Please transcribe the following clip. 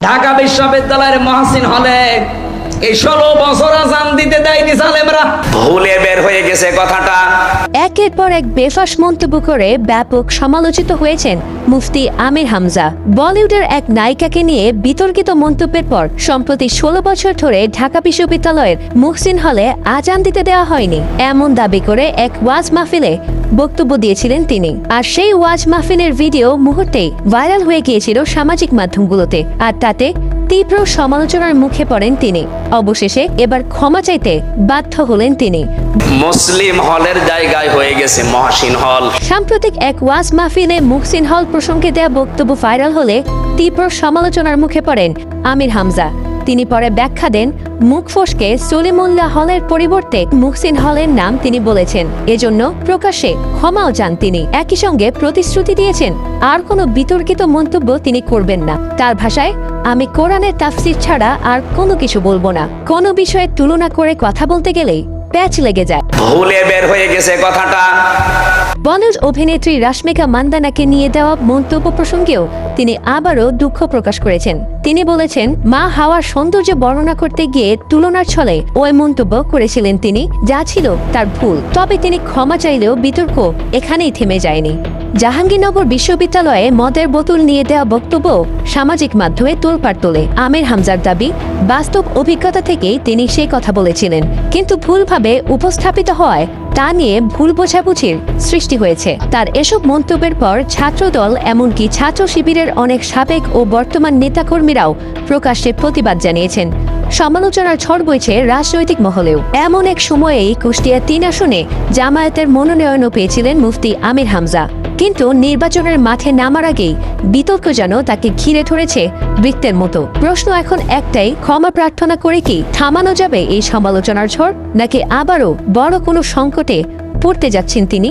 ঢাকা বিশ্ববিদ্যালয়ের মহাসিন হলে এই ষোলো বছর আজান দিতে সালেমরা ভুলে বের হয়ে গেছে কথাটা। একের পর এক বেফাস মন্তব্য করে ব্যাপক সমালোচিত হয়েছেন মুফতি আমির হামজা। বলিউডের এক নায়িকাকে নিয়ে বিতর্কিত মন্তব্যের পর সম্প্রতি ষোলো বছর ধরে ঢাকা বিশ্ববিদ্যালয়ের মুহসিন হলে আজান দিতে দেওয়া হয়নি। এমন দাবি করে এক ওয়াজ মাহফিলে বক্তব্য দিয়েছিলেন তিনি। আর সেই ওয়াজ মাহফিলের ভিডিও মুহূর্তেই ভাইরাল হয়ে গিয়েছিল সামাজিক মাধ্যমগুলোতে। আর তাতে তীব্র সমালোচনার মুখে পড়েন তিনি। অবশেষে এবার ক্ষমা চাইতে বাধ্য হলেন তিনি। মুসলিম হলের জায়গায় হয়ে গেছে মহাসিন হল। সাম্প্রতিক এক ওয়াজ মাহফিলে মুহসিন হল প্রসঙ্গে দেয়া বক্তব্য ভাইরাল হলে তীব্র সমালোচনার মুখে পড়েন আমির হামজা। তিনি পরে ব্যাখ্যা দেন মুখ ফসকে সলিমুল্লাহ হলের পরিবর্তে মুহসিন হলের নাম তিনি বলেছেন। এজন্য প্রকাশ্যে ক্ষমাও চান তিনি। একই সঙ্গে প্রতিশ্রুতি দিয়েছেন, আর কোনো বিতর্কিত মন্তব্য তিনি করবেন না। তার ভাষায়, আমি কোরআনের তাফসির ছাড়া আর কোনো কিছু বলব না। কোনো বিষয়ে তুলনা করে কথা বলতে গেলেই প্যাচ লেগে যায়। ভুলে বের হয়ে গেছে কথাটা। বলিউড অভিনেত্রী রাশ্মিকা মান্দানাকে নিয়ে দেওয়া মন্তব্য প্রসঙ্গেও তিনি আবারও দুঃখ প্রকাশ করেছেন। তিনি বলেছেন, মা হাওয়ার সৌন্দর্য বর্ণনা করতে গিয়ে তুলনার ছলে ওই মন্তব্য করেছিলেন তিনি, যা ছিল তার ভুল। তবে তিনি ক্ষমা চাইলেও বিতর্ক এখানেই থেমে যায়নি। জাহাঙ্গীরনগর বিশ্ববিদ্যালয়ে মদের বোতল নিয়ে দেওয়া বক্তব্য সামাজিক মাধ্যমে তোলপাড় তোলে। আমির হামজার দাবি, বাস্তব অভিজ্ঞতা থেকেই তিনি সেই কথা বলেছিলেন। কিন্তু ভুলভাবে উপস্থাপিত হওয়ায় তা নিয়ে ভুল বোঝাবুঝির সৃষ্টি হয়েছে। তার এসব মন্তব্যের পর ছাত্রদল, এমনকি ছাত্র শিবিরের অনেক সাবেক ও বর্তমান নেতাকর্মীরাও প্রকাশ্যে প্রতিবাদ জানিয়েছেন। সমালোচনার ঝড় বইছে রাজনৈতিক মহলেও। এমন এক সময়েই কুষ্টিয়া তিন আসনে জামায়াতের মনোনয়নও পেয়েছিলেন মুফতি আমির হামজা। কিন্তু নির্বাচনের মাঠে নামার আগেই বিতর্ক যেন তাকে ঘিরে ধরেছে বৃত্তের মতো। প্রশ্ন এখন একটাই, ক্ষমা প্রার্থনা করে কি থামানো যাবে এই সমালোচনার ঝড়, নাকি আবারও বড় কোনো সংকটে পড়তে যাচ্ছেন তিনি?